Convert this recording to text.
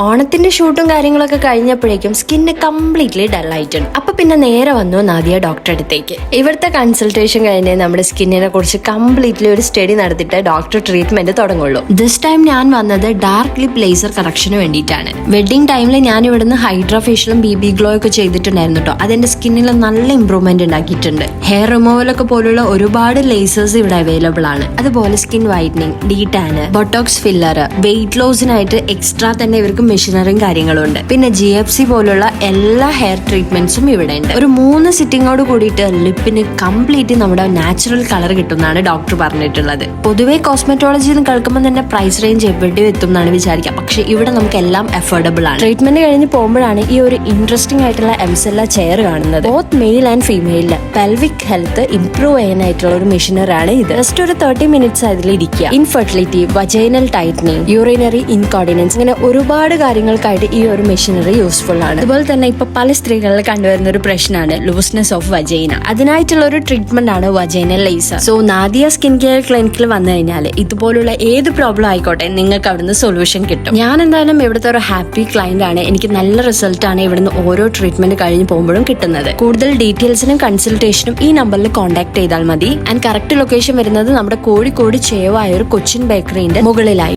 ഓണത്തിന്റെ ഷൂട്ടും കാര്യങ്ങളൊക്കെ കഴിഞ്ഞപ്പോഴേക്കും സ്കിന്ന് കംപ്ലീറ്റ്ലി ഡൾ ആയിട്ടുണ്ട്. അപ്പൊ പിന്നെ നേരെ വന്നു നാദിയ ഡോക്ടറെ അടുത്തേക്ക്. ഇവിടുത്തെ കൺസൾട്ടേഷൻ കഴിഞ്ഞ് നമ്മുടെ സ്കിന്നിനെ കുറിച്ച് കംപ്ലീറ്റ്ലി ഒരു സ്റ്റഡി നടത്തിയിട്ട് ഡോക്ടർ ട്രീറ്റ്മെന്റ് തുടങ്ങുള്ളൂ. ദിസ് ടൈം ഞാൻ വന്നത് ഡാർക്ക് ലിപ് ലേസർ കറക്ഷന് വേണ്ടിയിട്ടാണ്. വെഡിങ് ടൈമിൽ ഞാൻ ഇവിടുന്ന് ഹൈഡ്രാ ഫേഷ്യലും ബി ബി ഗ്ലോ ഒക്കെ ചെയ്തിട്ടുണ്ടായിരുന്നു കേട്ടോ അതെന്റെ സ്കിന്നിൽ നല്ല ഇമ്പ്രൂവ്മെന്റ് ഉണ്ടാക്കിയിട്ടുണ്ട്. ഹെയർ റിമൂവൽ ഒക്കെ പോലുള്ള ഒരുപാട് ലേസേഴ്സ് ഇവിടെ അവൈലബിൾ ആണ്. അതുപോലെ skin whitening de tan botox filler weight ലോസിനായിട്ട് extra തന്നെ ഇവർക്ക് മെഷീനറിയും കാര്യങ്ങളും ഉണ്ട് പിന്നെ ജി എഫ് സി പോലുള്ള എല്ലാ ഹെയർ ട്രീറ്റ്മെന്റ്സും ഇവിടെ ഉണ്ട് ഒരു മൂന്ന് സിറ്റിങ്ങോട് കൂടിയിട്ട് ലിപ്പിന് കംപ്ലീറ്റ് നമ്മുടെ നാച്ചുറൽ കളർ കിട്ടുമെന്നാണ് ഡോക്ടർ പറഞ്ഞിട്ടുള്ളത്. പൊതുവേ കോസ്മെറ്റോളജി എന്ന് കേൾക്കുമ്പോൾ തന്നെ പ്രൈസ് റേഞ്ച് എവിടെയും എത്തും എന്നാണ് വിചാരിക്കുക. പക്ഷെ ഇവിടെ നമുക്ക് എല്ലാം അഫോർഡബിൾ ആണ്. ട്രീറ്റ്മെന്റ് കഴിഞ്ഞ് പോകുമ്പോഴാണ് ഈ ഒരു ഇൻട്രസ്റ്റിംഗ് ആയിട്ടുള്ള എംസെല്ല ചെയർ കാണുന്നത്. Both male and female pelvic health improve ചെയ്യാനായിട്ടുള്ള ഒരു മെഷീനറാണ് ഇത്. ജസ്റ്റ് ഒരു തേർട്ടി മിനിറ്റ്സ് അതിൽ ഇരിക്കുക infertility vaginal tightening urinary incontinence ഇങ്ങനെ ഒരുപാട് കാര്യങ്ങൾക്കായിട്ട് ഈ ഒരു മെഷീനറി യൂസ്ഫുൾ ആണ്. അതുപോലെ തന്നെ ഇപ്പൊ പല സ്ത്രീകളിൽ കണ്ടുവരുന്ന ഒരു പ്രശ്നമാണ് ലൂസ്നെസ് ഓഫ് വജൈന അതിനായിട്ടുള്ള ഒരു ട്രീറ്റ്മെന്റ് ആണ് vagina laser so Nadia skin care ക്ലിനിക്കിൽ വന്നു കഴിഞ്ഞാൽ ഇതുപോലുള്ള ഏത് പ്രോബ്ലം ആയിക്കോട്ടെ നിങ്ങൾക്ക് അവിടുന്ന് സൊല്യൂഷൻ കിട്ടും. ഞാൻ എന്തായാലും ഇവിടുത്തെ ഒരു ഹാപ്പി ക്ലയന്റ് ആണ്. എനിക്ക് നല്ല റിസൾട്ട് ആണ് ഇവിടുന്ന് ഓരോ ട്രീറ്റ്മെന്റ് കഴിഞ്ഞ് പോകുമ്പോഴും കിട്ടുന്നത്. കൂടുതൽ ഡീറ്റെയിൽസിനും കൺസൾട്ടേഷനും ഈ നമ്പറിൽ കോൺടാക്ട് ചെയ്താൽ മതി. ആൻഡ് കറക്റ്റ് ലൊക്കേഷൻ വരുന്നത് നമ്മുടെ കോഴിക്കോട് ചേവായ ഒരു കൊച്ചിൻ ബേക്കറിന്റെ മുകളിലായി.